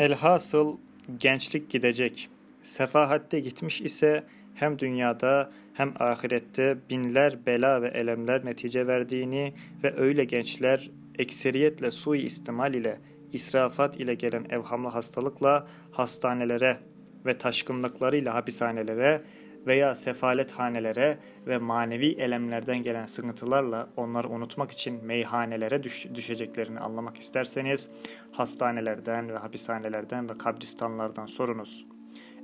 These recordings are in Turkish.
Elhasıl gençlik gidecek. Sefahatte gitmiş ise hem dünyada hem ahirette binler bela ve elemler netice verdiğini ve öyle gençler ekseriyetle sui istimal ile israfat ile gelen evhamlı hastalıkla hastanelere ve taşkınlıklarıyla hapishanelere veya sefalethanelere ve manevi elemlerden gelen sıkıntılarla onları unutmak için meyhanelere düş- düşeceklerini anlamak isterseniz hastanelerden ve hapishanelerden ve kabristanlardan sorunuz.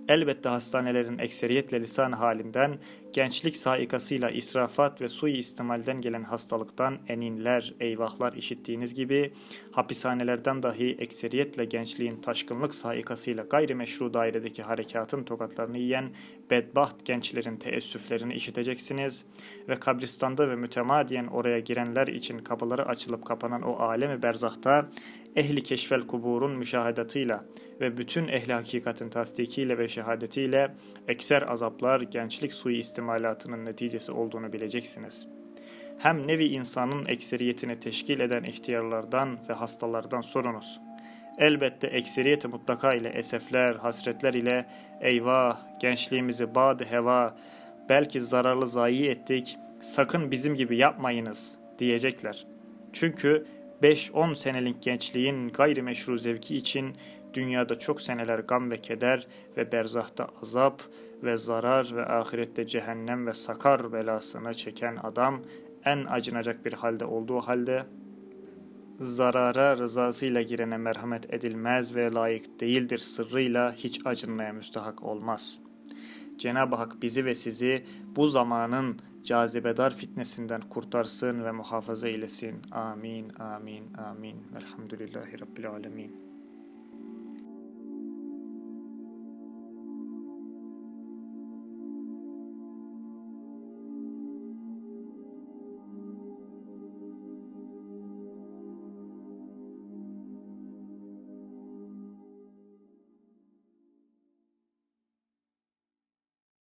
Elbette hastanelerin ekseriyetle lisan halinden, gençlik saikasıyla israfat ve sui istimalden gelen hastalıktan eninler, eyvahlar işittiğiniz gibi, hapishanelerden dahi ekseriyetle gençliğin taşkınlık saikasıyla gayrimeşru dairedeki harekatın tokatlarını yiyen bedbaht gençlerin teessüflerini işiteceksiniz ve kabristanda ve mütemadiyen oraya girenler için kapıları açılıp kapanan o alemi berzahta ehli keşfel kuburun müşahedatıyla ve bütün ehli hakikatin tasdikiyle ve şehadetiyle ekser azaplar gençlik suyu istimalatının neticesi olduğunu bileceksiniz. Hem nevi insanın ekseriyetini teşkil eden ihtiyarlardan ve hastalardan sorunuz. Elbette ekseriyeti mutlaka ile esefler, hasretler ile eyvah gençliğimizi bad heva belki zararlı zayi ettik sakın bizim gibi yapmayınız diyecekler. Çünkü 5-10 senelik gençliğin gayrimeşru zevki için dünyada çok seneler gam ve keder ve berzahta azap ve zarar ve ahirette cehennem ve sakar belasını çeken adam en acınacak bir halde olduğu halde zarara rızasıyla girene merhamet edilmez ve layık değildir sırrıyla hiç acınmaya müstahak olmaz. Cenab-ı Hak bizi ve sizi bu zamanın cazibedar fitnesinden kurtarsın ve muhafaza eylesin. Amin, amin, amin. Velhamdülillahi Rabbil alemin.